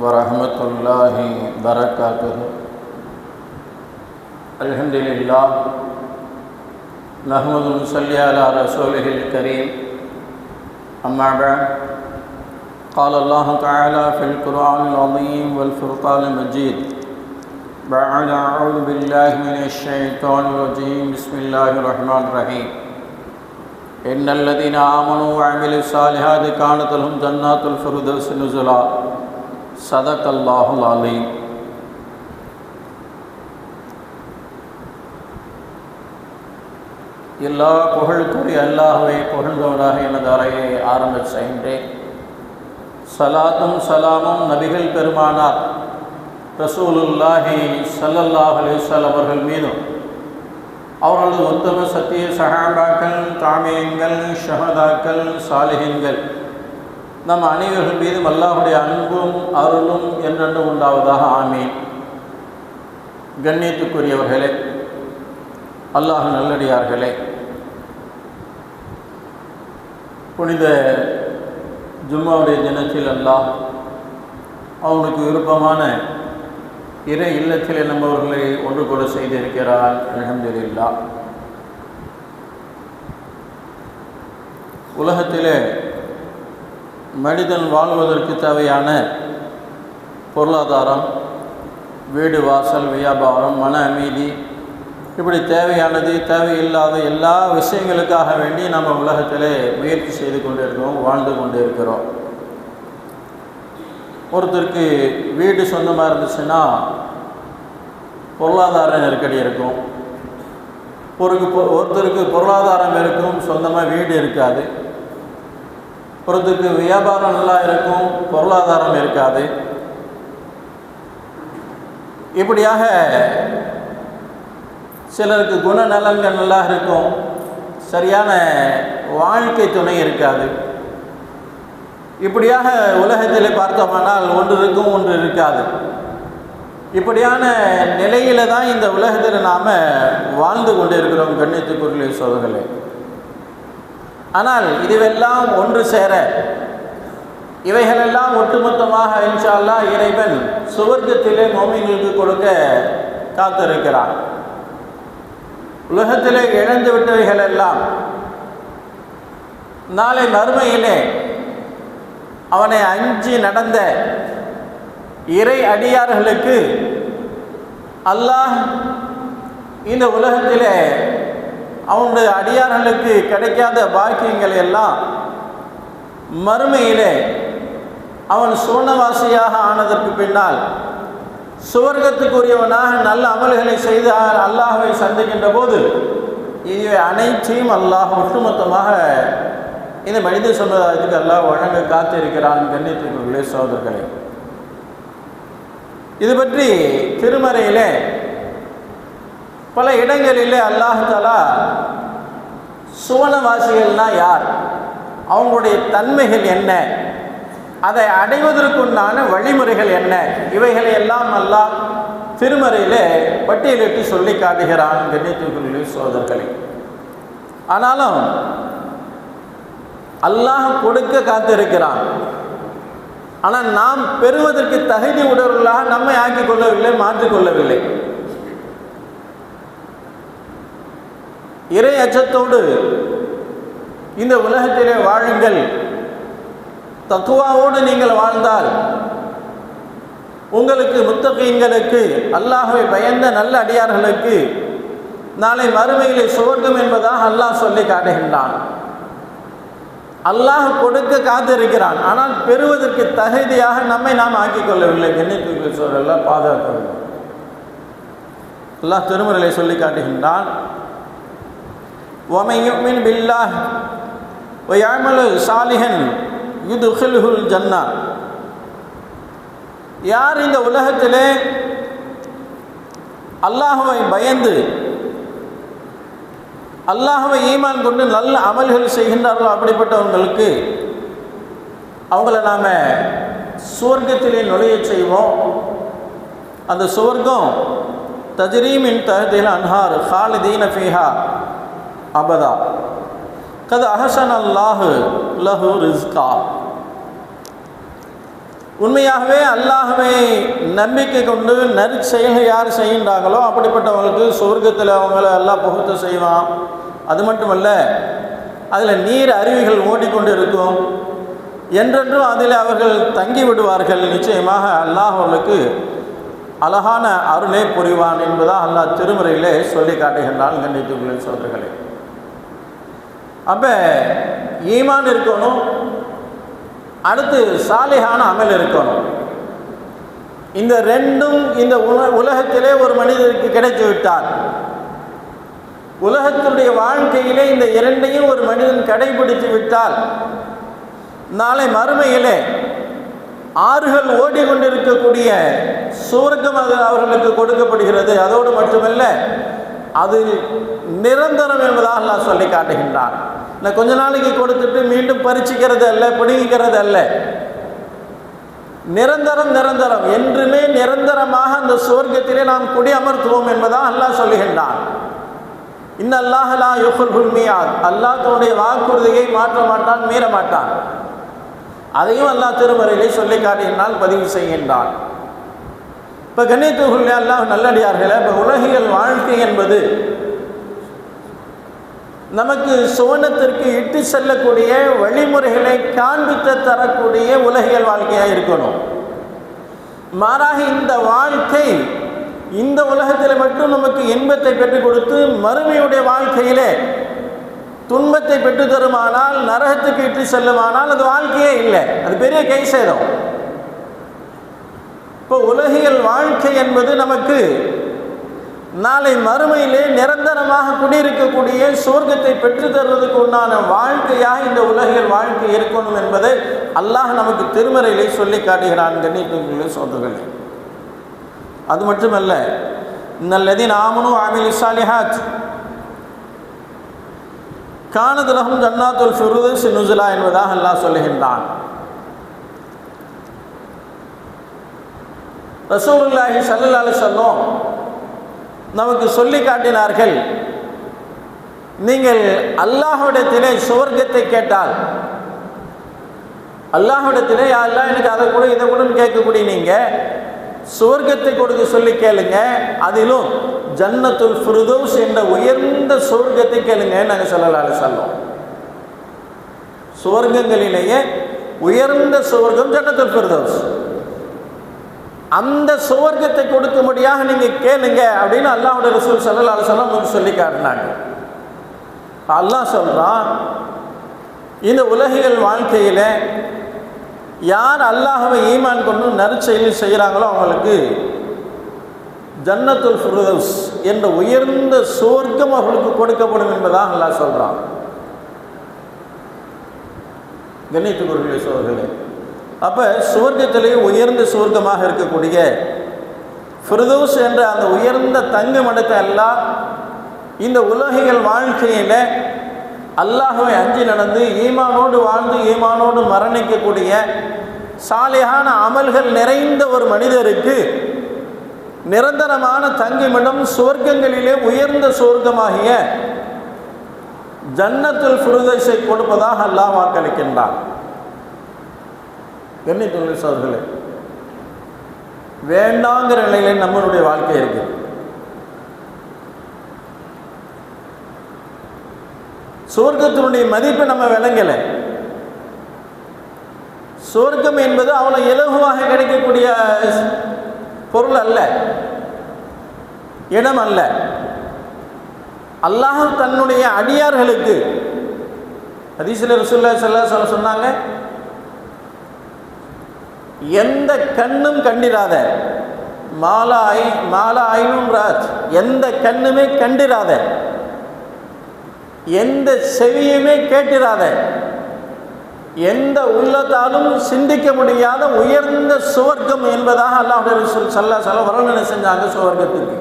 ورحمۃ اللہ وبرکاتہ الحمد للہ محمد صلی علی رسول الکریم، اما بعد، قال اللہ تعالی فی القرآن العظیم والفرقان مجید بعد اعوذ باللہ من الشیطان الرجیم، بسم اللہ الرحمن الرحیم۔ ان الذين امنوا وعملوا الصالحات كانت لهم جنات الفردوس نزلا۔ صدق الله العظيم எல்லா புகழுக்குரிய அல்லாஹுவை புகழ்ந்தவனாக எனது அறையை ஆரம்ப செய்கின்றேன் சலாத்தும் சலாமும் நபிகள் பெருமானார் ரசூலுல்லாஹி சல்லல்லாஹ் அலிஸ்வல் அவர்கள் மீதும் அவர்களது உத்தம சத்திய சஹாபாக்கள் தாமியங்கள் ஷஹதாக்கள் சாலிஹின்கள் நம் அனைவர்கள் மீதும் அல்லாஹுடைய அன்பும் அருளும் என்றென்று உண்டாவதாக. ஆமீன். கண்ணியத்துக்குரியவர்களே அல்லாஹ் நல்லடியார்களே புனித ஜும்மாவுடைய தினத்தில் அல்லாஹ் அவனுக்கு விருப்பமான இறை இல்லத்தில் நம்மவர்களை ஒன்று கூட செய்திருக்கிறார் அலமதுல்லா உலகத்திலே மனிதன் வாழ்வதற்கு தேவையான பொருளாதாரம் வீடு வாசல் வியாபாரம் மன அமைதி இப்படி தேவையானது தேவையில்லாத எல்லா விஷயங்களுக்காக வேண்டி நம்ம உலகத்திலே முயற்சி செய்து கொண்டு இருக்கிறோம் வாழ்ந்து கொண்டு இருக்கிறோம் ஒருத்தருக்கு வீடு சொந்தமாக இருந்துச்சுன்னா பொருளாதார நெருக்கடி இருக்கும். ஒரு ஒருத்தருக்கு பொருளாதாரம் இருக்கும் சொந்தமாக வீடு இருக்காது. ஒருத்தருக்கு வியாபாரம் நல்லா இருக்கும் பொருளாதாரம் இருக்காது. இப்படியாக சிலருக்கு குணநலன்கள் நல்லா இருக்கும். சரியான வாழ்க்கை துணை இருக்காது. இப்படியாக உலகத்தில் பார்த்தோமானால் ஒன்று இருக்கும் ஒன்று இருக்காது. இப்படியான நிலையில் தான் இந்த உலகத்தில் நாம் வாழ்ந்து கொண்டு இருக்கிறோம் கண்ணியத்துக்குரிய சோதர்களே ஆனால் இதுவெல்லாம் ஒன்று சேர இவைகளெல்லாம் ஒட்டுமொத்தமாக இன்ஷால்லா இறைவன் சுவர்க்கத்திலே மோமின்களுக்கு கொடுக்க காத்திருக்கிறான். உலகத்திலே இழந்து விட்டவைகள் எல்லாம் நாளை மறுமையிலே அவனை அஞ்சி நடந்த இறை அடியார்களுக்கு அல்லாஹ் இந்த உலகத்திலே அவனுடைய அடியார்களுக்கு கிடைக்காத பாக்கியங்களை எல்லாம் மறுமையிலே அவன் சுவர்ணவாசியாக ஆனதற்கு பின்னால் சுவர்க்கத்துக்குரியவனாக நல்ல அமல்களை செய்து அல்லாஹுவை சந்திக்கின்ற போது இவை அனைத்தையும் அல்லாஹ் ஒட்டுமொத்தமாக இந்த மனித சமுதாயத்துக்கு அல்லாஹ் வழங்க காத்திருக்கிறான் கண்ணியத்திற்குள்ளே சோதர்களே இது பற்றி திருமறையிலே பல இடங்களிலே அல்லாஹாலா சுவனவாசிகள்னா யார்? அவங்களுடைய தன்மைகள் என்ன? அதை அடைவதற்குண்டான வழிமுறைகள் என்ன? இவைகளை எல்லாம் அல்லாஹ் திருமறையிலே பட்டியலிட்டு சொல்லி காட்டுகிறான் கண்ணியத்துக்குள்ளே சோதர்களை. ஆனாலும் அல்லாஹ் கொடுக்க காத்திருக்கிறான். ஆனால் நாம் பெறுவதற்கு தகுதி உடவர்களாக நம்மை ஆக்கிக் கொள்ளவில்லை மாற்றிக்கொள்ளவில்லை இறை அச்சத்தோடு இந்த உலகத்திலே வாழுங்கள். தத்துவாவோடு நீங்கள் வாழ்ந்தால் உங்களுக்கு முத்தகைங்களுக்கு அல்லாஹை பயந்த நல்ல அடியார்களுக்கு நாளை மறுமையிலே சுவர்க்கம் என்பதாக அல்லாஹ் சொல்லி காட்டுகின்றான். அல்லாஹ் கொடுக்க காத்திருக்கிறான். ஆனால் பெறுவதற்கு தகுதியாக நம்மை நாம் ஆக்கிக் கொள்ளவில்லை கண்ணியத்துக்கு சூழலாம் பாதுகாக்க வேண்டும் அல்லாஹ் திருமுறைகளை சொல்லி காட்டுகின்றான் ومن يؤمن بالله ويعمل صالحا يدخله ஜன்னா யார் இந்த உலகத்திலே அல்லாஹுவை பயந்து அல்லாஹுவை ஈமான் கொண்டு நல்ல அமல்கள் செய்கின்றார்களோ அப்படிப்பட்டவங்களுக்கு அவங்கள நாம் சுவர்க்கத்திலே நுழைய செய்வோம். அந்த சுவர்க்கம் தஜ்ரீமின் தஹதில் அன்ஹார் ஹாலிதீன ஃபீஹா. அபதா. கது அஹசன் அல்லாஹு லஹு ரிஸ்கா. உண்மையாகவே அல்லாஹுவை நம்பிக்கை கொண்டு நற்செயல்கள் யார் செய்கின்றாங்களோ அப்படிப்பட்டவங்களுக்கு சொர்க்கத்தில் அவங்கள எல்லாம் புகுத்த செய்வான். அது மட்டுமல்ல அதில் நீர் அருவிகள் ஓடிக்கொண்டு இருக்கும். என்றென்றும் அதில் அவர்கள் தங்கி விடுவார்கள். நிச்சயமாக அல்லாஹ் அவர்களுக்கு அழகான அருளே புரிவான் என்பதாக அல்லாஹ் திருமுறையிலே சொல்லி காட்டுகின்றான் கண்டித்துக்குள்ள சோதர்களே அப்போ ஈமான் இருக்கணும். அடுத்து சாலிகான அமல் இருக்கணும். இந்த ரெண்டும் இந்த உல உலகத்திலே ஒரு மனிதருக்கு கிடைத்து விட்டார் உலகத்தினுடைய வாழ்க்கையிலே இந்த இரண்டையும் ஒரு மனிதன் கடைபிடித்து விட்டால் நாளை மறுமையிலே ஆறுகள் ஓடிக்கொண்டிருக்கக்கூடிய சுவர்க்கம் அது அவர்களுக்கு கொடுக்கப்படுகிறது. அதோடு மட்டுமல்ல அது நிரந்தரம் என்பதாக நான் சொல்லி காட்டுகின்றான். நான் கொஞ்ச நாளைக்கு கொடுத்துட்டு மீண்டும் பறிச்சுக்கிறது அல்ல பிடுங்கிக்கிறது அல்ல நிரந்தரம் நிரந்தரம். என்றுமே நிரந்தரமாக அந்த சுவர்க்கத்திலே நாம் குடியமர்த்துவோம் என்பதாக அல்லாஹ் சொல்லுகின்றான். இன்னல்லாஹலா யுஃபுல் ஹுல்மியாத் அல்லாஹ் தன்னுடைய வாக்குறுதியை மாற்ற மாட்டான் மீற மாட்டான். அதையும் அல்லாஹ் திருமறையிலே சொல்லி காட்டினால் பதிவு செய்கின்றான். இப்போ கண்ணியத்துக்குள்ளே அல்லாஹ் நல்லடியார்களே இப்போ உலகியல் வாழ்க்கை என்பது நமக்கு சுவனத்திற்கு இட்டு செல்லக்கூடிய வழிமுறைகளை காண்பித்து தரக்கூடிய உலகியல் வாழ்க்கையாக இருக்கணும். மாறாக இந்த வாழ்க்கை இந்த உலகத்தில் மட்டும் நமக்கு இன்பத்தை பெற்றுக் கொடுத்து மறுமையுடைய வாழ்க்கையிலே துன்பத்தை பெற்று தருமானால் நரகத்துக்கு இட்டு செல்லுமானால் அது வாழ்க்கையே இல்லை. அது பெரிய கை சேதம். இப்போ உலகியல் வாழ்க்கை என்பது நமக்கு நாளை மறுமையிலே நிரந்தரமாக குடியிருக்கக்கூடிய சுவர்க்கத்தை பெற்று தருவதற்கு உண்டான வாழ்க்கையாக இந்த உலகில் வாழ்க்கை இருக்கணும் என்பதை அல்லாஹ் நமக்கு திருமறையிலே சொல்லி காட்டுகிறான் கண்ணியத்துக்குள்ளே சோதர்களே அது மட்டுமல்ல நல்லதி நாமனும் ஆமில் இசாலிஹாத் காணதுலகம் ஜன்னாத்துல் ஃபிருதஸ் நுசுலா என்பதாக அல்லாஹ் சொல்லுகின்றான். ரசூலுல்லாஹி சல்லல்லாஹு அலைஹி வஸல்லம் நமக்கு சொல்லி காட்டினார்கள். நீங்கள் அல்லாஹுடத்திலே சுவர்க்கத்தை கேட்டால் அல்லாஹுடத்திலே யாரெல்லாம் எனக்கு அதை கூட இதை கூட கேட்கக்கூடிய நீங்கள் சுவர்க்கத்தை கொடுக்க சொல்லி கேளுங்க. அதிலும் ஜன்னத்துல் ஃபிருதோஸ் என்ற உயர்ந்த சுவர்க்கத்தை கேளுங்க நாங்கள் சொல்லலால சொல்லுவோம் சுவர்க்கங்களிலேயே உயர்ந்த சுவர்க்கம் ஜன்னத்துல் ஃபிருதோஸ். அந்த சுவர்க்கத்தை கொடுக்கும்படியாக நீங்கள் கேளுங்க அப்படின்னு அல்லாஹுடைய ரசூல் சல்லா அலுவலம் உங்களுக்கு சொல்லி காட்டினாங்க. அல்லாஹ் சொல்கிறான் இந்த உலகியல் வாழ்க்கையில் யார் அல்லாஹவை ஈமான் கொண்டு நற்செயல் செய்கிறாங்களோ அவங்களுக்கு ஜன்னத்துல் ஃபிருதவுஸ் என்ற உயர்ந்த சுவர்க்கம் அவர்களுக்கு கொடுக்கப்படும் என்பதாக அல்லாஹ் சொல்கிறான் கண்ணியத்துக்குரிய சோர்களே அப்போ சுவர்க்கத்திலேயே உயர்ந்த சுவர்க்கமாக இருக்கக்கூடிய ஃபிரதோஸ் என்ற அந்த உயர்ந்த தங்க மடத்தை எல்லாம் இந்த உலகிகள் வாழ்க்கையில் அல்லாஹுவை அஞ்சி நடந்து ஈமானோடு வாழ்ந்து ஈமானோடு மரணிக்கக்கூடிய சாலையான அமல்கள் நிறைந்த ஒரு மனிதருக்கு நிரந்தரமான தங்குமிடம் சுவர்க்கங்களிலே உயர்ந்த சுவர்க்கமாகிய ஜன்னத்துல் ஃபிருதஸை கொடுப்பதாக அல்லாஹ் வாக்களிக்கின்றான். கண்ணித்துள்ள சோர்களே. வேண்டாங்கிற நிலையில நம்மளுடைய வாழ்க்கை இருக்கு சுவர்க்கத்தினுடைய மதிப்பை நம்ம விளங்கலை. சுவர்க்கம் என்பது அவ்வளோ இலகுவாக கிடைக்கக்கூடிய பொருள் அல்ல. இடம் அல்ல. அல்லாஹ் தன்னுடைய அடியார்களுக்கு அதிசில ரசூல்லா சொல்ல சொல்ல சொன்னாங்க எந்த கண்ணும் கண்டிராத. மாலா ஐ மாலா ஐனும் ராஜ் எந்த கண்ணுமே கண்டிராத. எந்த செவியுமே கேட்டிராத. எந்த உள்ளத்தாலும் சிந்திக்க முடியாத உயர்ந்த சுவர்க்கம் என்பதாக அல்லாஹுடைய ரசூல் சல்லா சல வர்ணனை செஞ்சாங்க சுவர்க்கத்துக்கு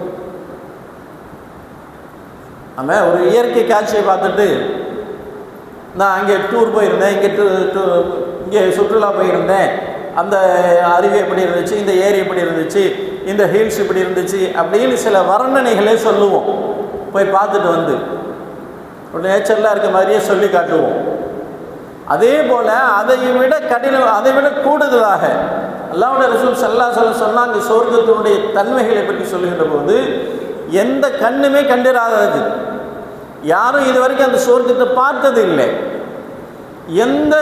ஆமாம் ஒரு இயற்கை காட்சியை பார்த்துட்டு நான் அங்கே டூர் போயிருந்தேன் இங்கே டூ டூ இங்கே சுற்றுலா போயிருந்தேன். அந்த அருவி எப்படி இருந்துச்சு இந்த ஏரி எப்படி இருந்துச்சு இந்த ஹில்ஸ் இப்படி இருந்துச்சு அப்படின்னு சில வர்ணனைகளே சொல்லுவோம். போய் பார்த்துட்டு வந்து ஒரு நேச்சரில் இருக்க மாதிரியே சொல்லி காட்டுவோம். அதே போல் அதை விட கடினம் அதை விட கூடுதலாக அல்லாவுடைய ரசூல் சல்லா சொல்ல சொன்னாங்க சொர்க்கத்தினுடைய தன்மைகளை பற்றி சொல்லுகின்ற போது எந்த கண்ணுமே கண்டிராதது. யாரும் இது வரைக்கும் அந்த சொர்க்கத்தை பார்த்தது இல்லை எந்த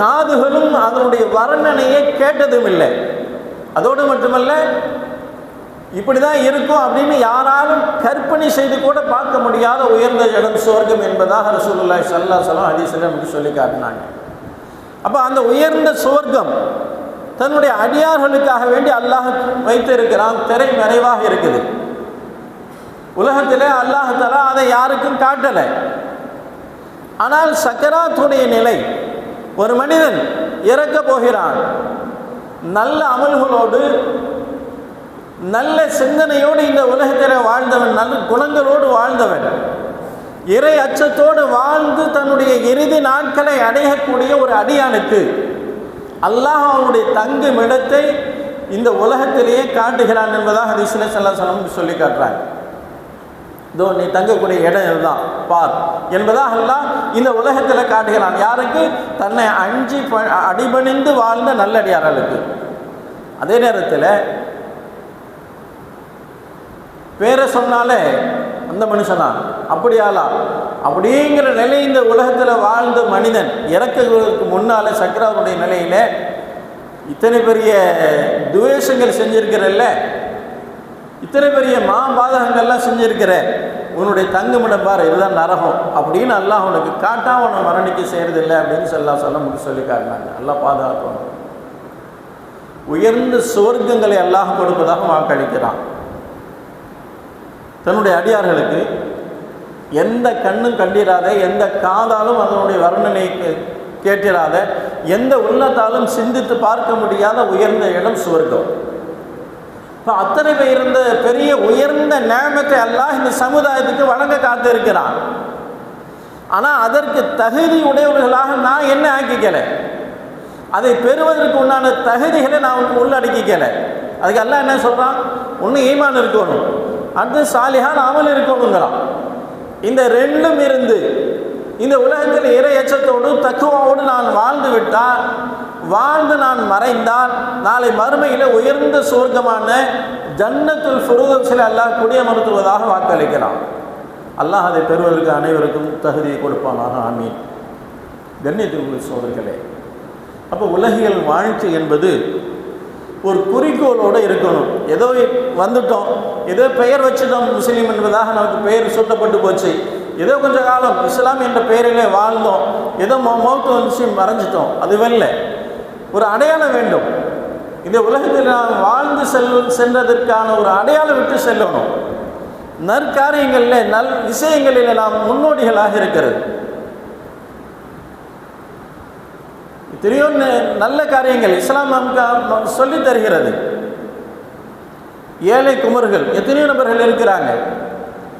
காதுகளும் அதனுடைய வர்ணனையை கேட்டதும் இல்லை அதோடு மட்டுமல்ல இப்படி தான் இருக்கும் அப்படின்னு யாராலும் கற்பனை செய்து கூட பார்க்க முடியாத உயர்ந்த இடம் சுவர்க்கம் என்பதாக ரசூலுல்லாய் சல்லா சலாம் ஹதீஸில் நமக்கு சொல்லி காட்டினாங்க. அப்போ அந்த உயர்ந்த சுவர்க்கம் தன்னுடைய அடியார்களுக்காக வேண்டி அல்லாஹ் வைத்திருக்கிறான் திரை மறைவாக இருக்குது. உலகத்திலே அல்லாஹலா அதை யாருக்கும் காட்டலை. ஆனால் சக்கராத்துடைய நிலை ஒரு மனிதன் இறக்க போகிறான். நல்ல அமல்களோடு நல்ல சிந்தனையோடு இந்த உலகத்தில் வாழ்ந்தவன் நல்ல குணங்களோடு வாழ்ந்தவன் இறை அச்சத்தோடு வாழ்ந்து தன்னுடைய இறுதி நாட்களை அடையக்கூடிய ஒரு அடியானுக்கு அல்லாஹ் அவனுடைய தங்கும் இடத்தை இந்த உலகத்திலேயே காட்டுகிறான் என்பதாக ஹதீஸ்ல சல்லாசலம் சொல்லி காட்டுறாங்க. இதோ நீ தங்கக்கூடிய இடம் இதுதான். பார். என்பதாக எல்லாம் இந்த உலகத்தில் காட்டுகிறான். யாருக்கு? தன்னை அஞ்சு ப- அடிபணிந்து வாழ்ந்த நல்லடியார்களுக்கு. அதே நேரத்தில் பேரை சொன்னாலே அந்த மனுஷனா? அப்படியாலா அப்படிங்கிற நிலை இந்த உலகத்தில் வாழ்ந்த மனிதன் இறக்குவதற்கு முன்னால் சக்கராவுடைய நிலையில் இத்தனை பெரிய துவேஷங்கள் செஞ்சுருக்கிறல்ல? இத்தனை பெரிய மாபாதகங்கள்லாம் செஞ்சுருக்கிறேன் உன்னுடைய தங்குமிடம் பாரு இதுதான் நரகம். அப்படின்னு அல்லாஹ் உனக்கு காட்டா உன்னை மரணிக்க இல்லை அப்படின்னு சொல்லலாம் சொல்ல முடியும் சொல்லி காட்டினாங்க. நல்லா பாதுகாக்கணும். உயர்ந்த சுவர்க்கங்களை அல்லாஹ் கொடுப்பதாக வாக்களிக்கிறான். தன்னுடைய அடியார்களுக்கு எந்த கண்ணும் கண்டிராத எந்த காதாலும் அதனுடைய வர்ணனை கே- கேட்டிராத எந்த உள்ளத்தாலும் சிந்தித்து பார்க்க முடியாத உயர்ந்த இடம் சுவர்க்கம் இப்போ அத்தனை பேர் இருந்த பெரிய உயர்ந்த நேமத்தை எல்லாம் இந்த சமுதாயத்துக்கு வழங்க காத்திருக்கிறான் ஆனால் அதற்கு தகுதி உடையவர்களாக நான் என்ன ஆக்கிக்கல? அதை பெறுவதற்கு உண்டான தகுதிகளை நான் உள்ளடக்கிக்கலை உள்ளடக்கிக்கல. அதுக்கு எல்லாம் என்ன சொல்கிறான் ஒன்று ஈமான் இருக்கணும். அடுத்து சாலிஹான் அமல் இருக்கணுங்கிறான் இந்த ரெண்டும் இருந்து இந்த உலகத்தில் இறை எச்சத்தோடு தக்குவாவோடு நான் வாழ்ந்து விட்டால் வாழ்ந்து நான் மறைந்தால் நாளை மறுமையில் உயர்ந்த சுவர்க்கமான ஜன்னத்துல் ஃபுருதோசில் அல்லாஹ் குடியமர்த்துவதாக வாக்களிக்கிறான். அல்லாஹ் அதை பெறுவதற்கு அனைவருக்கும் தகுதியை கொடுப்பானாக ஆமீன். கண்ணியத்திற்குரிய சோதர்களே அப்போ உலகியல் வாழ்க்கை என்பது ஒரு குறிக்கோளோடு இருக்கணும். ஏதோ வந்துட்டோம் ஏதோ பெயர் வச்சுட்டோம் முஸ்லீம் என்பதாக நமக்கு பெயர் சூட்டப்பட்டு போச்சு. ஏதோ கொஞ்ச காலம் இஸ்லாம் என்ற பெயரிலே வாழ்ந்தோம் ஏதோ மௌத்து வந்துச்சு மறைஞ்சிட்டோம். அதுவல்ல. ஒரு அடையாளம் வேண்டும். இந்த உலகத்தில் நாம் வாழ்ந்து செல் சென்றதற்கான ஒரு அடையாளம் விட்டு செல்லணும். நற்காரியங்களில் நல் விஷயங்களில் நாம் முன்னோடிகளாக இருக்கிறது. தெரியும் ந- நல்ல காரியங்கள் இஸ்லாம் நமக்கு சொல்லி தருகிறது. ஏழை குமர்கள் எத்தனையோ நபர்கள் இருக்கிறாங்க.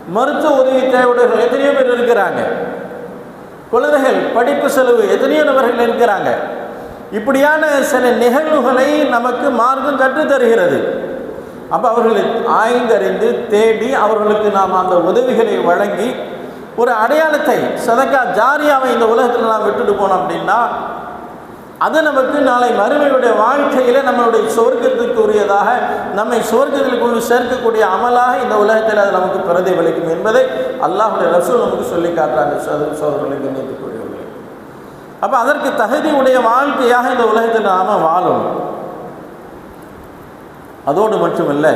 மருத்துவ உதவி தேவையுடையவர்கள் எத்தனையோ பேர் இருக்கிறாங்க. குழந்தைகள் படிப்பு செலவு எத்தனையோ நபர்கள் இருக்கிறாங்க. இப்படியான சில நிகழ்வுகளை நமக்கு மார்க்கம் கற்றுத்தருகிறது. அப்போ அவர்களை ஆய்ந்தறிந்து தேடி அவர்களுக்கு நாம் அந்த உதவிகளை வழங்கி ஒரு அடையாளத்தை சதக்கா ஜாரியாவை இந்த உலகத்தில் நாம் விட்டுட்டு போனோம் அப்படின்னா அது நமக்கு நாளை மறுமையுடைய வாழ்க்கையில் நம்மளுடைய சொர்க்கத்துக்குரியதாக நம்மை சொர்க்கத்தில் கொண்டு சேர்க்கக்கூடிய அமலாக இந்த உலகத்தில் அது நமக்கு பிரதிபலிக்கும் என்பதை அல்லாஹுடைய ரசூல் நமக்கு சொல்லி காட்டுறாங்க. சோதர சோதரர்களை கண்ணியத்துக்குரியவர்களே அப்போ அதற்கு தகுதி உடைய வாழ்க்கையாக இந்த உலகத்தில் நாம் வாழும். அதோடு மட்டுமல்ல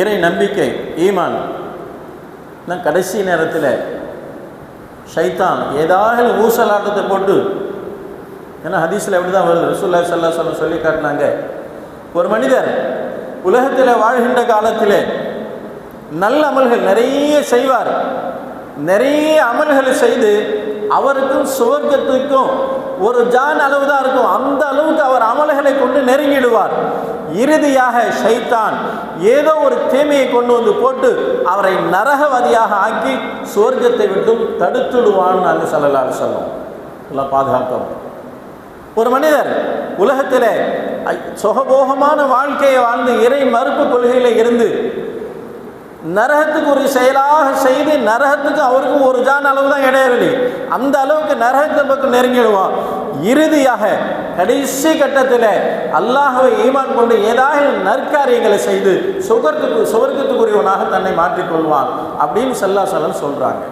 இறை நம்பிக்கை ஈமான் நான் கடைசி நேரத்தில் ஷைத்தான் ஏதாவது ஊசலாட்டத்தை போட்டு ஏன்னா ஹதீஸில் எப்படி தான் வருது ரசூல்லா சல்லா சொல்ல சொல்லி காட்டினாங்க. ஒரு மனிதர் உலகத்தில் வாழ்கின்ற காலத்தில் நல்ல அமல்கள் நிறைய செய்வார். நிறைய அமல்களை செய்து அவருக்கும் சுவர்க்கத்துக்கும் ஒரு ஜான் அளவு தான் இருக்கும். அந்த அளவுக்கு அவர் அமல்களை கொண்டு நெருங்கிடுவார். இறுதியாக ஷைத்தான் ஏதோ ஒரு தீமையை கொண்டு வந்து போட்டு அவரை நரகவதியாக ஆக்கி சுவர்க்கத்தை விட்டும் தடுத்துடுவான்னு நாங்கள் சொல்லலாம் சொல்லும் எல்லாம் பாதுகாக்கவும் ஒரு மனிதர் உலகத்தில் சுகபோகமான வாழ்க்கையை வாழ்ந்து இறை மறுப்பு கொள்கையில் இருந்து நரகத்துக்கு ஒரு செயலாக செய்து நரகத்துக்கு அவருக்கும் ஒரு ஜான் அளவு தான் இடையிறலி அந்த அளவுக்கு நரகத்தை பக்கம் நெருங்கிடுவான். இறுதியாக கடைசி கட்டத்தில் அல்லாஹவை ஈமான் கொண்டு ஏதாவது நற்காரியங்களை செய்து சுகர்த்துக்கு சுவர்க்கத்துக்குரியவனாக தன்னை மாற்றிக்கொள்வான் அப்படின்னு செல்லா சலம் சொல்கிறாங்க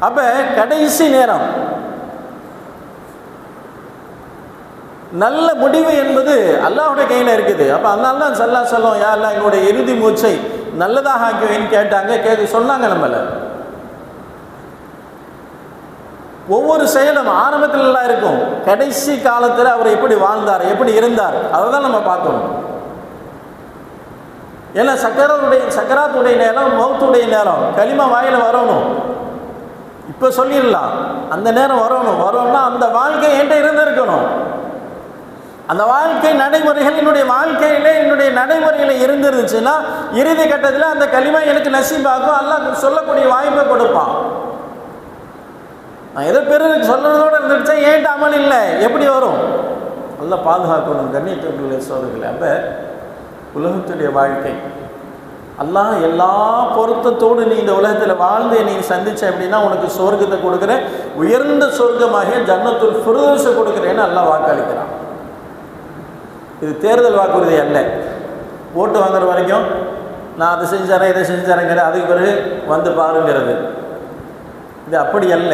அப்போ கடைசி நேரம் நல்ல முடிவு என்பது அல்லாஹுடைய கையில் இருக்குது. அப்போ அதனால தான் சல்லா சொல்லும் யாரெல்லாம் எங்களுடைய இறுதி மூச்சை நல்லதாக ஆக்குவேன்னு கேட்டாங்க. கேட்டு சொன்னாங்க நம்மள. ஒவ்வொரு செயலும் ஆரம்பத்திலலாம் இருக்கும். கடைசி காலத்தில் அவர் எப்படி வாழ்ந்தார் எப்படி இருந்தார் அதை தான் நம்ம பார்க்கணும். ஏன்னா சக்கரத்துடைய சக்கராத்துடைய நேரம் மௌத்துடைய நேரம். களிமா வாயில் வரணும். இப்போ சொல்லிடலாம். அந்த நேரம் வரணும். வரணும்னா அந்த வாழ்க்கை என்கிட்ட இருந்திருக்கணும். அந்த வாழ்க்கை நடைமுறைகள் என்னுடைய வாழ்க்கையிலே என்னுடைய நடைமுறையில் இருந்துருந்துச்சுன்னா இறுதி கட்டத்தில் அந்த களிமா எனக்கு நசீபாக்கும் அல்லாஹ் சொல்லக்கூடிய வாய்ப்பை கொடுப்பான். நான் எதோ பெரு சொல்கிறதோடு இருந்துச்சா ஏன்ட்டு அமல் இல்லை? எப்படி வரும்? நல்லா பாதுகாக்கணும் கண்ணியத்துக்குள்ள சோதர்கள் அப்போ உலகத்துடைய வாழ்க்கை. அல்லாஹ் எல்லா பொருத்தத்தோடு நீ இந்த உலகத்தில் வாழ்ந்து நீ சந்திச்ச அப்படின்னா உனக்கு சொர்க்கத்தை கொடுக்குற உயர்ந்த சொர்க்கமாக ஜன்னத்துள் ஃபுருதோஸை கொடுக்குறேன்னு அல்லாஹ் வாக்களிக்கிறான். இது தேர்தல் வாக்குறுதி அல்ல. ஓட்டு வாங்குற வரைக்கும் நான் அதை செஞ்சுறேன் இதை செஞ்சுறேங்கிற அதுக்கு பிறகு வந்து பாருங்கிறது. இது அப்படி அல்ல.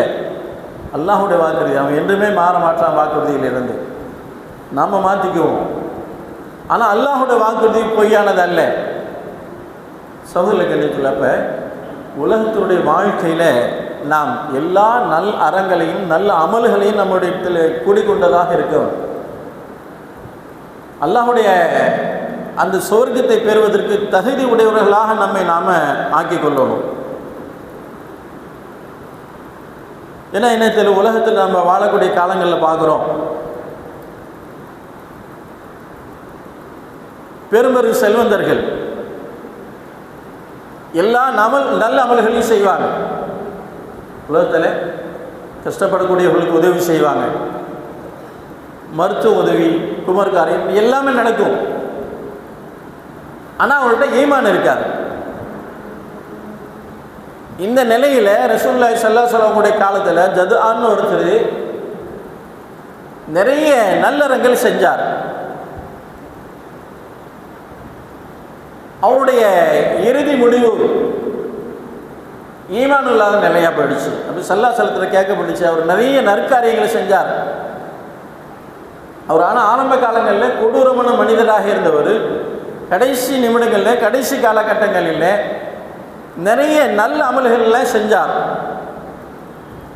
அல்லாஹுடைய வாக்குறுதி அவன் என்றுமே மாற மாற்றான் வாக்குறுதியிலிருந்து. நாம் மாற்றிக்குவோம் ஆனால் அல்லாஹுடைய வாக்குறுதி பொய்யானது அல்ல. சகோதர கண்ணியத்துள்ளப்ப உலகத்தினுடைய வாழ்க்கையில் நாம் எல்லா நல் அறங்களையும் நல்ல அமல்களையும் நம்முடைய இடத்துல கூடிக்கொண்டதாக இருக்கும். அல்லாஹுடைய அந்த சொர்க்கத்தை பெறுவதற்கு தகுதி உடையவர்களாக நம்மை நாம் ஆக்கிக் கொள்ளணும். ஏன்னா என்ன உலகத்தில் நம்ம வாழக்கூடிய காலங்களில் பார்க்குறோம். பெரும்பெரும் செல்வந்தர்கள். எல்லா நமல் நல்ல அமல்களையும் செய்வாங்க. உலகத்தில் கஷ்டப்படக்கூடியவர்களுக்கு உதவி செய்வாங்க. மருத்துவ உதவி குமர்காரியம் எல்லாமே நடக்கும். ஆனால் அவங்கள்ட்ட ஈமான் இருக்காது. இந்த நிலையில் ரசூல்லாய் சல்லா சொல்லக்கூடிய காலத்தில் ஜது ஆன்னு ஒருத்தர் நிறைய நல்லறங்கள் செஞ்சார். அவருடைய இறுதி முடிவு ஈமான் இல்லாத நிலையாக போயிடுச்சு அப்படி சல்லா சலத்தில் கேட்கப்பட்டுச்சு. அவர் நிறைய நற்காரியங்களை செஞ்சார். அவர் ஆனால் ஆரம்ப காலங்களில் கொடூரமான மனிதராக இருந்தவர். கடைசி நிமிடங்களில் கடைசி காலகட்டங்களில் நிறைய நல்ல அமல்கள்லாம் செஞ்சார்.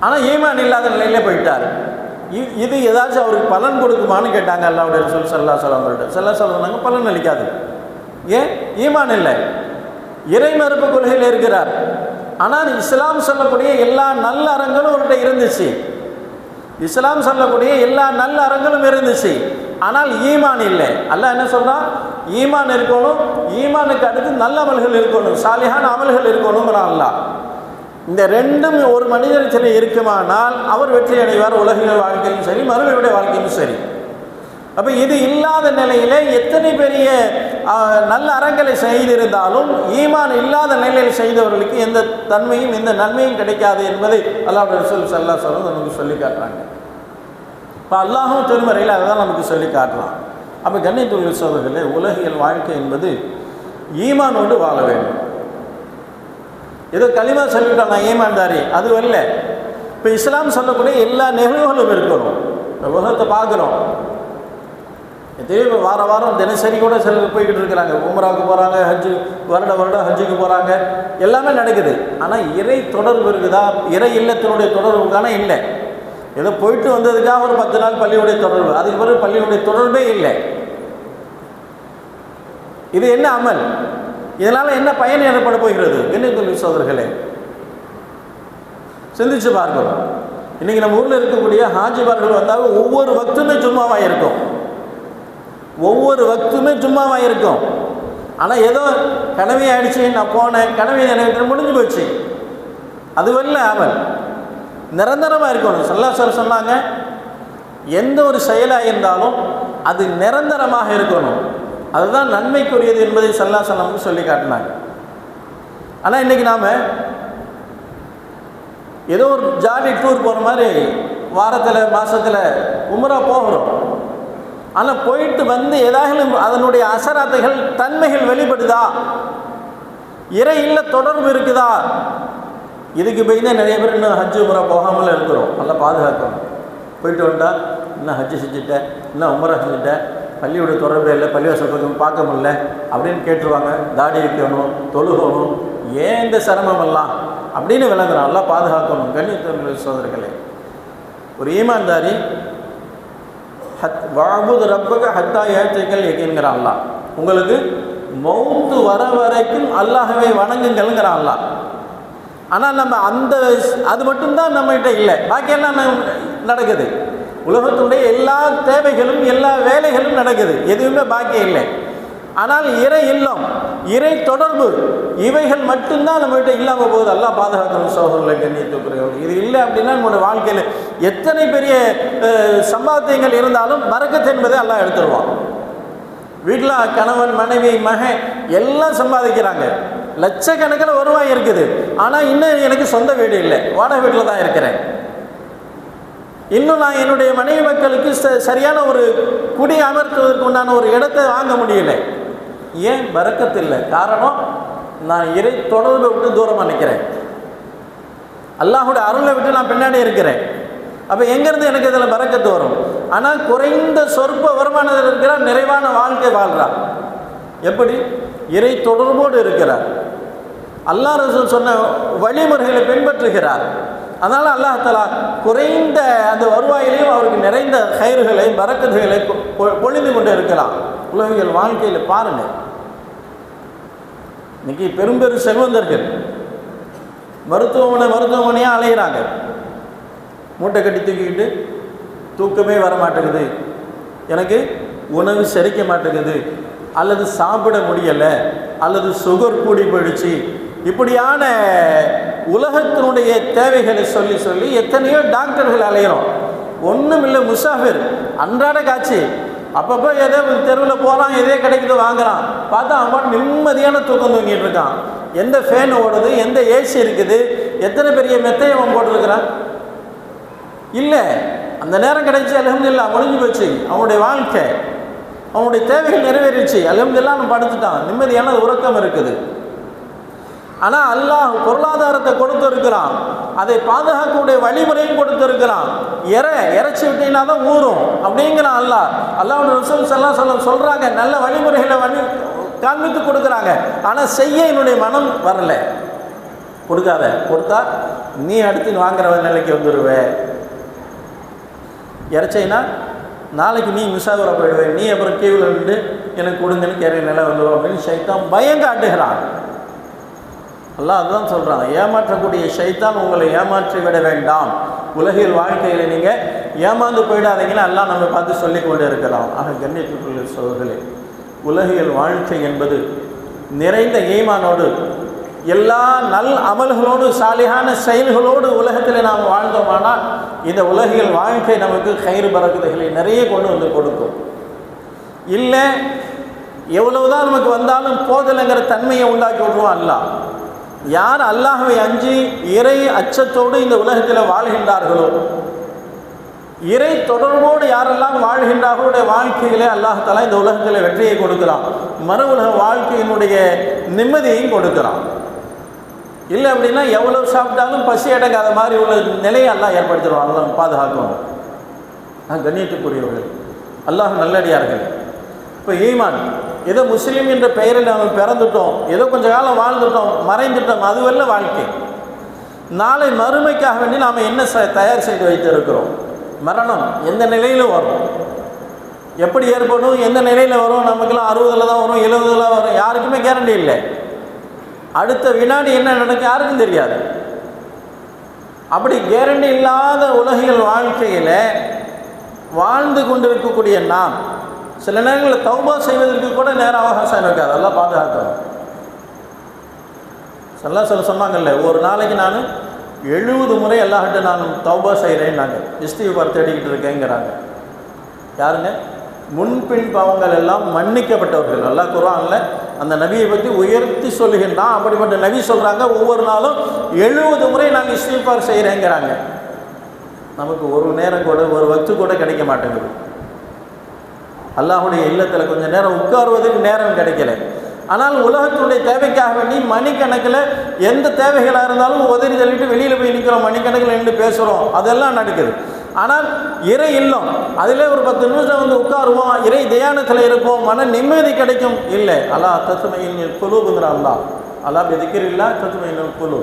ஆனால் ஈமான் இல்லாத நிலையில் போயிட்டார். இ- இது ஏதாச்சும் அவருக்கு பலன் கொடுக்குமான்னு கேட்டாங்க அல்லாவுடைய சொல் சல்லா சொல்லவங்கள்ட்ட சல்லா சொல்லுவாங்க பலன் அளிக்காது. ஏன்? ஈமான் இல்லை. இறை மறுப்பு கொள்கையில் இருக்கிறார். ஆனால் இஸ்லாம் சொல்லக்கூடிய எல்லா நல்ல அறங்களும் அவர்கிட்ட இருந்துச்சு. இஸ்லாம் சொல்லக்கூடிய எல்லா நல்ல அறங்களும் இருந்துச்சு. ஆனால் ஈமான் இல்லை. அல்ல என்ன சொல்கிறான் ஈமான் இருக்கணும் ஈமானுக்கு அடுத்து நல்ல அமல்கள் இருக்கணும் சாலிஹான அமல்கள் இருக்கணுங்கிறான் அல்லாஹ். இந்த ரெண்டும் ஒரு மனிதனத்தில் இருக்குமானால் அவர் வெற்றி அடைவார் உலகின் வாழ்க்கையும் சரி மறுமையுடைய வாழ்க்கையும் சரி. அப்போ இது இல்லாத நிலையில் எத்தனை பெரிய நல்ல அறங்களை செய்திருந்தாலும் ஈமான் இல்லாத நிலையில் செய்தவர்களுக்கு எந்த தன்மையும் எந்த நன்மையும் கிடைக்காது என்பதை அல்லாஹ் ரசூல் சல்லா சொல்லும் நமக்கு சொல்லி காட்டுறாங்க. இப்போ அல்லாஹும் திருமறையில் அதை தான் நமக்கு சொல்லி காட்டுறான். அப்போ கண்ணியத்துள்ள சோதர்களே உலகியல் வாழ்க்கை என்பது ஈமானோடு வாழ வேண்டும். ஏதோ களிமா சொல்லிவிட்டோம் நான் ஈமான்தாரி. அது வரல இப்போ இஸ்லாம் சொல்லக்கூடிய எல்லா நிகழ்வுகளும் இருக்கிறோம் உலகத்தை பார்க்குறோம். எத்தனையோ பேர் வார வாரம் தினசரி கூட சிலர் போய்கிட்டு இருக்கிறாங்க. உம்ராவுக்கு போகிறாங்க ஹஜ்ஜு வருட வருடம் ஹஜ்ஜுக்கு போகிறாங்க எல்லாமே நடக்குது. ஆனால் இறை தொடர்பு இருக்குதா? இறை இல்லத்தினுடைய தொடர்புக்கான இல்லை. ஏதோ போயிட்டு வந்ததுக்காக ஒரு பத்து நாள் பள்ளியுடைய தொடர்பு. அதுக்கு பிறகு பள்ளியுடைய தொடர்பே இல்லை. இது என்ன அமல்? இதனால் என்ன பயன் ஏற்பட போகிறது? கண்ணியத்துள்ள சோதர்களே சிந்திச்சு பார்க்கணும். இன்றைக்கி நம்ம ஊரில் இருக்கக்கூடிய ஹாஜிபார்கள் வந்தால் ஒவ்வொரு வக்துமே சும்மாவாக இருக்கும். ஒவ்வொரு வக்துமே சும்மாவாக இருக்கும். ஆனால் ஏதோ கடமை ஆயிடுச்சு நான் போனேன் கடமை நினைவு முடிஞ்சு போச்சு. அது அவன். நிரந்தரமாக இருக்கணும். சல்லாசர் சொன்னாங்க எந்த ஒரு செயலாக இருந்தாலும் அது நிரந்தரமாக இருக்கணும். அதுதான் நன்மைக்குரியது என்பதை சல்லாசனம் சொல்லி காட்டினாங்க. ஆனால் இன்றைக்கி நாம் ஏதோ ஒரு ஜாலி டூர் போகிற மாதிரி வாரத்தில் மாதத்தில் உமரா போகிறோம். ஆனால் போயிட்டு வந்து ஏதாகிலும் அதனுடைய அசராத்தைகள் தன்மைகள் வெளிப்படுதா? இறை இல்லை தொடர்பு இருக்குதா? இதுக்கு போய் தான் நிறைய பேர் இன்னும் ஹஜ்ஜு உமரா போகாமல் இருக்கிறோம். நல்லா பாதுகாக்கணும். போயிட்டு வந்தா இன்னும் ஹஜ்ஜு செஞ்சுட்டேன் இன்னும் உமரா செஞ்சுட்டேன் பள்ளியோட தொடர்பே இல்லை பள்ளிவாசல் பக்கம் பார்க்க முடியல அப்படின்னு கேட்டுருவாங்க. தாடி வைக்கணும் தொழுகணும். ஏன் இந்த சிரமம் எல்லாம்? அப்படின்னு விளங்குறோம் நல்லா பாதுகாக்கணும். கண்ணியத்தமிழ் சோதர்களே ஒரு ஈமான்தாரி ஹத் வாழ்புது ரப்பக ஹத்தா ஏற்றைகள் என்கிறான் அல்லா உங்களுக்கு மௌத்து வர வரைக்கும் அல்லாஹவே வணங்குங்கள்ங்கிறான் அல்லா ஆனால் நம்ம அந்த அது மட்டும்தான் நம்மகிட்ட இல்லை. பாக்கியெல்லாம் நம்- நடக்குது. உலகத்துடைய எல்லா தேவைகளும் எல்லா வேலைகளும் நடக்குது. எதுவுமே பாக்கி இல்லை. ஆனால் இறை இல்லம் இறை தொடர்பு இவைகள் மட்டும்தான் நம்மகிட்ட இல்லாமல் போகுது. அல்லா பாதுகாக்கணும் சோதரில் கண்ணியத்துக்குரியவர்கள். இது இல்லை அப்படின்னா நம்மளோட வாழ்க்கையில் எத்தனை பெரிய சம்பாத்தியங்கள் இருந்தாலும் மறக்கத்து என்பதை எல்லாம் எடுத்துருவான். வீட்டில் கணவன் மனைவி மகன் எல்லாம் சம்பாதிக்கிறாங்க. லட்சக்கணக்கில் வருவாய் இருக்குது. ஆனால் இன்னும் எனக்கு சொந்த வீடு இல்லை. வாடகை வீட்டில் தான் இருக்கிறேன். இன்னும் நான் என்னுடைய மனைவி மக்களுக்கு ச- சரியான ஒரு குடி அமர்த்துவதற்கு உண்டான ஒரு இடத்தை வாங்க முடியலை. ஏன் பறக்கத்து இல்லை காரணம் நான் இறை தொடர்பை விட்டு தூரமாக நிற்கிறேன். அல்லாஹோட அருளை விட்டு நான் பின்னாடி இருக்கிறேன். அப்போ எங்கேருந்து எனக்கு இதில் பறக்கத்து வரும்? ஆனால் குறைந்த சொற்ப வருமானத்தில் இருக்கிறார் நிறைவான வாழ்க்கை வாழ்கிறார் எப்படி? இறை தொடர்போடு இருக்கிறார். அல்லாஹ் ரசூல் சொன்ன வழிமுறைகளை பின்பற்றுகிறார். அதனால் அல்லாஹ் தலா குறைந்த அந்த வருவாயிலையும் அவருக்கு நிறைந்த கயிறுகளை பறக்கத்துகளை பொ- பொழிந்து கொண்டு இருக்கலாம். உலகியல் வாழ்க்கையில் பாருங்கள் இன்னைக்கு பெரும்பெரும் செல்வந்தர்கள் மருத்துவமனை மருத்துவமனையாக அலைகிறாங்க மூட்டை கட்டி தூக்கிக்கிட்டு தூக்கமே வர மாட்டேங்குது. எனக்கு உணவு செரிக்க மாட்டேங்குது. அல்லது சாப்பிட முடியலை. அல்லது சுகர் கூடி போயிடுச்சு. இப்படியான உலகத்தினுடைய தேவைகளை சொல்லி சொல்லி எத்தனையோ டாக்டர்கள் அலையிறோம். ஒன்றும் இல்லை முசாஃபிர். அன்றாட காட்சி. அப்பப்போ ஏதோ தெருவில் போகிறான் எதே கிடைக்குது வாங்குறான். பார்த்தா அவன் நிம்மதியான தூக்கம் தூங்கிட்டு இருக்கான். எந்த ஃபேன் ஓடுது எந்த ஏசி இருக்குது எத்தனை பெரிய மெத்தையை அவன் போட்டிருக்கிறான்? இல்லை. அந்த நேரம் கிடைச்சி அலமதுல்லா முடிஞ்சு போச்சு. அவனுடைய வாழ்க்கை. அவனுடைய தேவைகள் நிறைவேறிச்சு அலமதுல்லா அவன் படுத்துட்டான். நிம்மதியான உறக்கம் இருக்குது. ஆனால் அல்லாஹ் பொருளாதாரத்தை கொடுத்துருக்கிறான். அதை பாதுகாக்கக்கூடிய வழிமுறையும் கொடுத்துருக்கிறான். இற இறைச்சி விட்டீங்கன்னா தான் ஊறும் அப்படிங்கிறான் அல்லாஹ். அல்லாஹோட ரசூல் எல்லாம் சொல்ல சொல்கிறாங்க நல்ல வழிமுறைகளை வழி காண்பித்து கொடுக்குறாங்க. ஆனால் செய்ய என்னுடைய மனம் வரல. கொடுக்காத கொடுத்தா நீ அடுத்து வாங்குற நிலைக்கு வந்துடுவேன் இறைச்சைனா நாளைக்கு நீ மிஸ்ஸாகிற போயிடுவேன் நீ அப்புறம் கீவில் நின்று எனக்கு கொடுங்கன்னு கேட்குற நிலை வந்துடும் அப்படின்னு சைத்தான் பயம் காட்டுகிறான் அல்லாஹ் அதுதான் சொல்கிறான் ஏமாற்றக்கூடிய ஷைத்தான் உங்களை ஏமாற்றி விட வேண்டாம். உலகில் வாழ்க்கையில் நீங்கள் ஏமாந்து போயிடாதீங்கன்னு எல்லாம் நம்ம பார்த்து சொல்லி கொண்டு இருக்கிறோம் ஆக கண்ணியத்துக்குள்ள சோழர்களே உலகியல் வாழ்க்கை என்பது நிறைந்த ஈமானோடு எல்லா நல் அமல்களோடு சாலிகான செயல்களோடு உலகத்தில் நாம் வாழ்ந்தோமானால் இந்த உலகியல் வாழ்க்கை நமக்கு கயிறு பறக்குதைகளை நிறைய கொண்டு வந்து கொடுக்கும். இல்லை எவ்வளவுதான் நமக்கு வந்தாலும் போதலைங்கிற தன்மையை உண்டாக்கி விட்ருவோம் அல்ல யார் அல்லாஹுவை அஞ்சி இறை அச்சத்தோடு இந்த உலகத்தில் வாழ்கின்றார்களோ? இறை தொடர்போடு யாரெல்லாம் வாழ்கின்றார்களுடைய வாழ்க்கையிலே அல்லாஹாலா இந்த உலகத்தில் வெற்றியை கொடுக்கிறான். மறு உலக வாழ்க்கையினுடைய நிம்மதியையும் கொடுக்கிறான். இல்லை அப்படின்னா எவ்வளவு சாப்பிட்டாலும் பசி அடங்காத மாதிரி உள்ள நிலையை எல்லாம் ஏற்படுத்திடுவான். பாதுகாக்கணும். நான் கண்ணியத்துக்குரியவர்கள். அல்லாஹ் நல்லடியார்கள். இப்போ ஈமான். ஏதோ முஸ்லீம் என்ற பெயரில் நாம் பிறந்துட்டோம். ஏதோ கொஞ்சம் காலம் வாழ்ந்துட்டோம் மறைந்துட்டோம். அதுவல்ல வாழ்க்கை. நாளை மறுமைக்காக வேண்டி நாம் என்ன ச தயார் செய்து வைத்திருக்கிறோம்? மரணம். எந்த நிலையில் வரும்? எப்படி ஏற்படும்? எந்த நிலையில் வரும்? நமக்கெல்லாம் அறுபதில் தான் வரும் எழுபதில் வரும். யாருக்குமே கேரண்டி இல்லை. அடுத்த வினாடி என்ன நடக்கும்? யாருக்கும் தெரியாது. அப்படி கேரண்டி இல்லாத உலகியல் வாழ்க்கையில் வாழ்ந்து கொண்டிருக்கக்கூடிய நாம் சில நேரங்களில் தௌபா செய்வதற்கு கூட நேரம் அவகாசம் இருக்காது. அதெல்லாம் பாதுகாக்கணும். நல்லா சொல்ல சொன்னாங்கல்ல ஒரு நாளைக்கு நான் எழுபது முறை எல்லார்கிட்ட நான் தௌபா செய்கிறேன் நாங்கள் இஸ்திஃபார் தேடிக்கிட்டு இருக்கேங்கிறாங்க. யாருங்க? முன்பின் பாவங்கள் எல்லாம் மன்னிக்கப்பட்டவர்கள். நல்லா குர்ஆன்ல அந்த நபியை பற்றி உயர்த்தி சொல்லுகின்றான் அப்படிப்பட்ட நபி சொல்கிறாங்க ஒவ்வொரு நாளும் எழுபது முறை நாங்கள் இஸ்திஃபார் செய்கிறேங்கிறாங்க நமக்கு ஒரு நேரம் கூட ஒரு வக்து கூட கிடைக்க மாட்டேங்குது. அல்லாஹுடைய இல்லத்தில் கொஞ்சம் நேரம் உட்காருவதற்கு நேரம் கிடைக்கல. ஆனால் உலகத்துடைய தேவைக்காக வேண்டி மணிக்கணக்கில் எந்த தேவைகளாக இருந்தாலும் உதறி தள்ளிட்டு வெளியில் போய் நிற்கிறோம் மணிக்கணக்கில் நின்று பேசுகிறோம் அதெல்லாம் நடக்குது. ஆனால் இறை இல்லம் அதிலே ஒரு பத்து நிமிஷம் வந்து உட்காருவோம் இறை தியானத்தில் இருப்போம் மன நிம்மதி கிடைக்கும். இல்லை அல்லா தத்துமையின் குழுவுங்கிற அல்லா அல்லாஹ். எதுக்கிறீங்களா தத்துமையின் குழு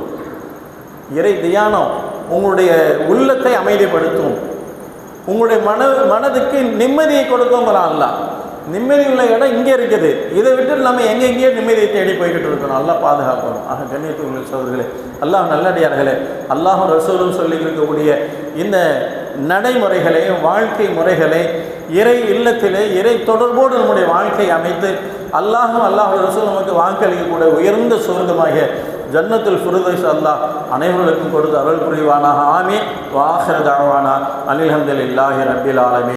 இறை தியானம் உங்களுடைய உள்ளத்தை அமைதிப்படுத்தும். உங்களுடைய மன மனதுக்கு நிம்மதியை கொடுக்குங்கிறான் அல்லாஹ் நிம்மதி உள்ள இடம் இங்கே இருக்குது. இதை விட்டு நம்ம எங்கெங்கேயோ நிம்மதியை தேடி போய்கிட்டு இருக்கணும். நல்லா பாதுகாக்கணும். ஆக கண்ணியத்துக்குள்ள சோதர்களே அல்லாஹ் நல்லடியார்களே அல்லாஹும் ரசூலும் சொல்லி இருக்கக்கூடிய இந்த நடைமுறைகளை வாழ்க்கை முறைகளை இறை இல்லத்திலே இறை தொடர்போடு நம்முடைய வாழ்க்கை அமைத்து அல்லாஹும் அல்லாஹ் ரசூல் நமக்கு வாக்களிக்கக்கூடிய உயர்ந்த சுருங்கமாக ஜன்னத்தில் சுருதேஷ் அல்லாஹ் அனைவர்களுக்கும் கொடுத்து அருள் புரிவானாக. ஆமே வாஹர் தாழ்வானா அனில் இல்லாஹி ரபில் ஆலமே